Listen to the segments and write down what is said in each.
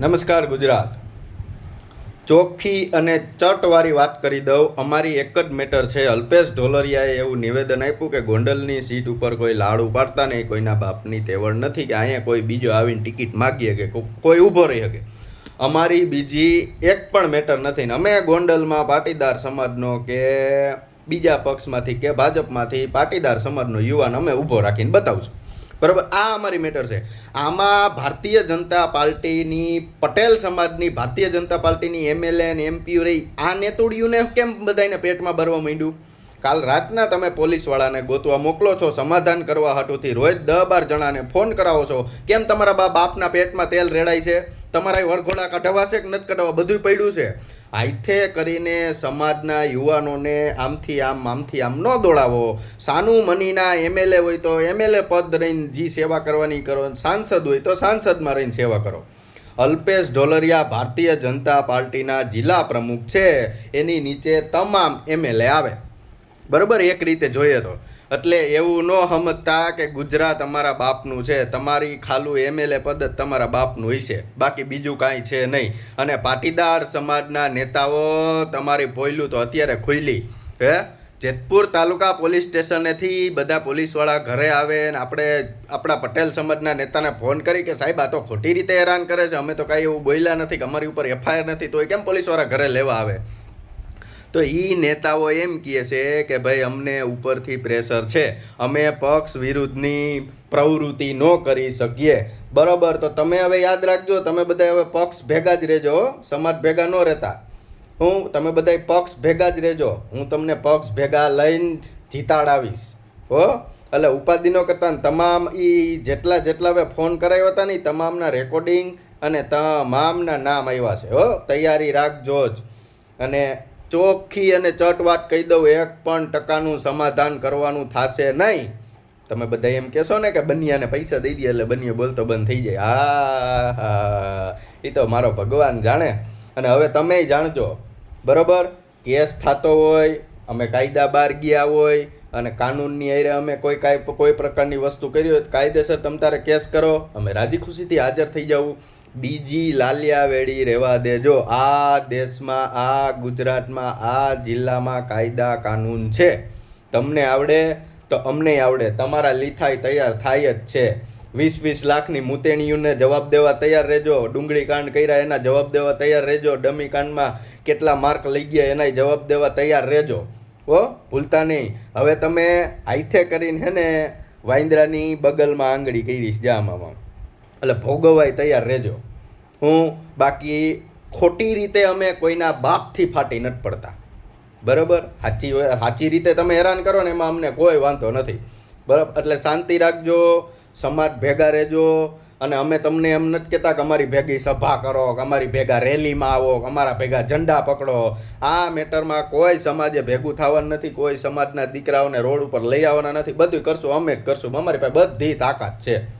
નમસ્કાર ગુજરાત. ચોખ્ખી અને ચટવાળી વાત કરી દઉં. અમારી એક જ મેટર છે. અલ્પેશ ઢોલરિયાએ એવું નિવેદન આપ્યું કે ગોંડલની સીટ ઉપર કોઈ લાડુ પાડતા નહીં, કોઈના બાપની તેવડ નથી કે અહીંયા કોઈ બીજો આવીને ટિકિટ માગીએ કે કોઈ ઊભો રહી શકે. અમારી બીજી એક પણ મેટર નથી ને અમે ગોંડલમાં પાટીદાર સમાજનો કે બીજા પક્ષમાંથી કે ભાજપમાંથી પાટીદાર સમાજનો યુવાન અમે ઊભો રાખીને બતાવશું બરાબર? આ અમારી મેટર છે. આમાં ભારતીય જનતા પાર્ટીની, પટેલ સમાજની, ભારતીય જનતા પાર્ટીની એમએલએ અને એમપીઓ રહી, આ નેતુડીઓને કેમ બધાને પેટમાં ભરવા માંડ્યું? કાલ રાતના તમે પોલીસવાળાને ગોતવા મોકલો છો, સમાધાન કરવા હાટુથી રોજ દહ બાર જણાને ફોન કરાવો છો. કેમ તમારા બા બાપના પેટમાં તેલ રેડાય છે? તમારા વરઘોડા કઢાવાશે કે નથી કઢાવવા? બધું પડ્યું છે. આઈથે કરીને સમાજના યુવાનોને આમથી આમ આમથી આમ ન દોડાવો. સાનુ મનીના એમએલએ હોય તો એમએલએ પદ રહીને જી સેવા કરવાની કરો સાંસદ હોય તો સાંસદમાં રહીને સેવા કરો. અલ્પેશ ઢોલરિયા ભારતીય જનતા પાર્ટીના જિલ્લા પ્રમુખ છે. એની નીચે તમામ એમએલએ આવે. બરાબર, એક રીતે જોઈએ તો. એટલે એવું ન સમજતા કે ગુજરાત અમારા બાપનું છે, તમારી ખાલું એમએલએ પદ તમારા બાપનું હોય બાકી બીજું કાંઈ છે નહીં. અને પાટીદાર સમાજના નેતાઓ તમારી પોયલું તો અત્યારે ખુલ્લી હે? જેતપુર તાલુકા પોલીસ સ્ટેશનેથી બધા પોલીસવાળા ઘરે આવે ને આપણે, આપણા પટેલ સમાજના નેતાને ફોન કરી કે સાહેબ, આ તો ખોટી રીતે હેરાન કરે છે, અમે તો કાંઈ એવું બોલ્યા નથી કે અમારી ઉપર એફઆઈઆર નથી, તો કેમ પોલીસવાળા ઘરે લેવા આવે? તો એ નેતાઓ એમ કહે છે કે ભાઈ, અમને ઉપરથી પ્રેશર છે. અમે પક્ષ વિરુદ્ધની પ્રવૃત્તિ ન કરી શકીએ. બરાબર, તો તમે હવે યાદ રાખજો, તમે બધા હવે પક્ષ ભેગા જ રહેજો સમાજ ભેગા ન રહેતા. હું, તમે બધા પક્ષ ભેગા જ રહેજો. હું તમને પક્ષ ભેગા લઈને જીતાડાવીશ. હો? એટલે ઉપાધિનો કરતા તમામ એ જેટલા જેટલા હવે ફોન કરાવ્યા હતા ને તમામના રેકોર્ડિંગ અને તમામના નામ આવ્યા છે, હો. તૈયારી રાખજો જ. અને ચોખ્ખી અને ચટ વાત કહી દઉં, એક પણ ટકાનું સમાધાન કરવાનું થશે નહીં. તમે બધા એમ કહેશો ને કે બનિયાને પૈસા દઈ દે એટલે બનિયો બોલતો બંધ થઈ જાય. હા એ તો મારો ભગવાન જાણે. અને હવે તમે જાણજો, બરોબર? કેસ થતો હોય, અમે કાયદા બહાર ગયા હોય, અને કાનૂનની અરે અમે કોઈ કાંઈ, કોઈ પ્રકારની વસ્તુ કરી હોય કાયદેસર તમ તારે કેસ કરો. અમે રાજી ખુશીથી હાજર થઈ જવું. બીજી લાલિયા વેડી રહેવા દેજો આ દેશમાં, આ ગુજરાતમાં, આ જિલ્લામાં કાયદા કાનૂન છે, તમને આવડે તો અમને આવડે. તમારા લીથાઈ તૈયાર થાય જ છે. વીસ વીસ લાખની મુતેણીઓને જવાબ દેવા તૈયાર રહેજો. ડુંગળી કાંડ કર્યા એના જવાબ દેવા તૈયાર રહેજો. ડમી કાંડમાં કેટલા માર્ક લઈ ગયા એનાય જવાબ દેવા તૈયાર રહેજો. ઓ ભૂલતા નહીં. હવે તમે હાઈથે કરીને હે ને વાંદરાની બગલમાં આંગળી કરી જામાં એટલે ભોગવાય તૈયાર રહેજો. હું બાકી ખોટી રીતે અમે કોઈના બાપથી ફાટી નથી પડતા. બરાબર? સાચી સાચી રીતે તમે હેરાન કરો ને એમાં અમને કોઈ વાંધો નથી. બરાબર એટલે શાંતિ રાખજો, સમાજ ભેગા રહેજો, અને અમે તમને એમ નથી કહેતા કે અમારી ભેગી સભા કરો, કે અમારી ભેગા રેલીમાં આવો, કે અમારા ભેગા ઝંડા પકડો. આ મેટરમાં કોઈ સમાજે ભેગું થવાનું નથી, કોઈ સમાજના દીકરાઓને રોડ ઉપર લઈ આવવાના નથી. બધું કરશું, અમે જ કરશું. અમારી પાસે બધી તાકાત છે.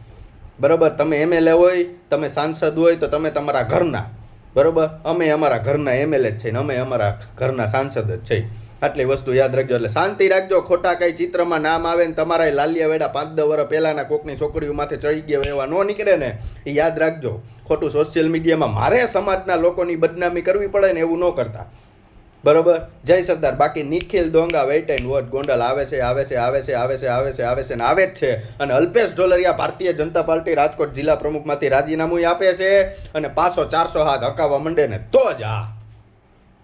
બરાબર? તમે એમએલએ હોય, તમે સાંસદ હોય, તો તમે તમારા ઘરના. બરાબર? અમે અમારા ઘરના એમએલએ જ છે ને અમે અમારા ઘરના સાંસદ જ છે. આટલી વસ્તુ યાદ રાખજો. એટલે શાંતિ રાખજો. ખોટા કઈ ચિત્રમાં નામ આવે ને તમારા લાલિયા વેડા પાંચ દસ વર્ષ પહેલાના કોકની છોકરીઓ માથે ચડી ગયા એવા ન નીકળે ને, એ યાદ રાખજો. ખોટું સોશિયલ મીડિયામાં મારે સમાજના લોકોની બદનામી કરવી પડે ને એવું ન કરતા. બરોબર? જય સરદાર. બાકી Nikhil Donga wait and watch Gondal આવે છે આવે છે આવે છે આવે છે આવે છે આવે છે ને આવે જ છે. અને અલ્પેશ ઢોલરિયા ભારતીય જનતા પાર્ટી રાજકોટ જિલ્લા પ્રમુખમાંથી રાજીનામું આપે છે અને પાછો ચારસો હાથ હકાવવા માંડે ને તો જ આ.